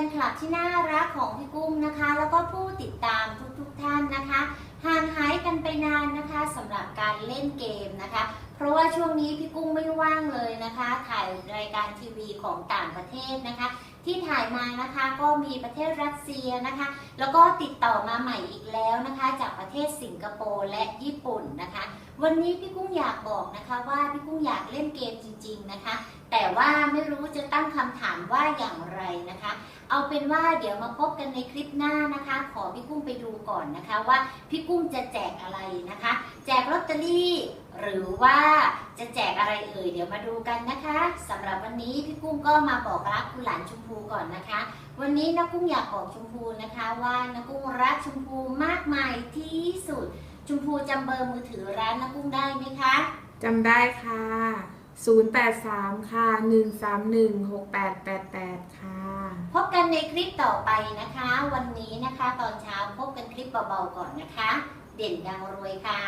นคลับที่น่ารักของพี่กุ้งนะคะ แล้วก็ผู้ติดตามทุกๆท่านนะคะห่างหายกันไปนานนะคะสำหรับการเล่นเกมนะคะเพราะว่าช่วงนี้พี่กุ้งไม่ว่างเลยนะคะ ถ่ายรายการทีวีของต่างประเทศนะคะ ที่ถ่ายมานะคะก็มีประเทศรัสเซียนะคะ แล้วก็ติดต่อมาใหม่อีกแล้วนะคะ จากประเทศสิงคโปร์และญี่ปุ่นนะคะ วันนี้พี่กุ้งอยากบอกนะคะว่าพี่กุ้งอยากเล่นเกมจริง ๆนะคะ แต่ว่าไม่รู้จะตั้งคำถามว่าอย่างไรนะคะ เอาเป็นว่าเดี๋ยวมาพบกันในคลิปหน้านะคะ ขอพี่กุ้งไปดูก่อนนะคะว่าพี่กุ้งจะแจกอะไรนะคะ แจกลอตเตอรี่ หรือว่าจะแจกอะไรเอ่ยเดี๋ยวมาดูกันนะคะสำหรับวันนี้พี่กุ้งก็มาบอกรักคุณหลานชมพูก่อนนะคะ วันนี้นักกุ้งอยากบอกชมพูนะคะว่านักกุ้งรักชมพูมากมายที่สุด ชมพูจำเบอร์มือถือร้านนักกุ้งได้ไหมคะจำได้ค่ะ 083 ค่ะ 131 6888 ค่ะ พบกันในคลิปต่อไปนะคะ วันนี้นะคะตอนเช้าพบกันคลิปเบาๆก่อนนะคะ เด่นดังรวยค่ะ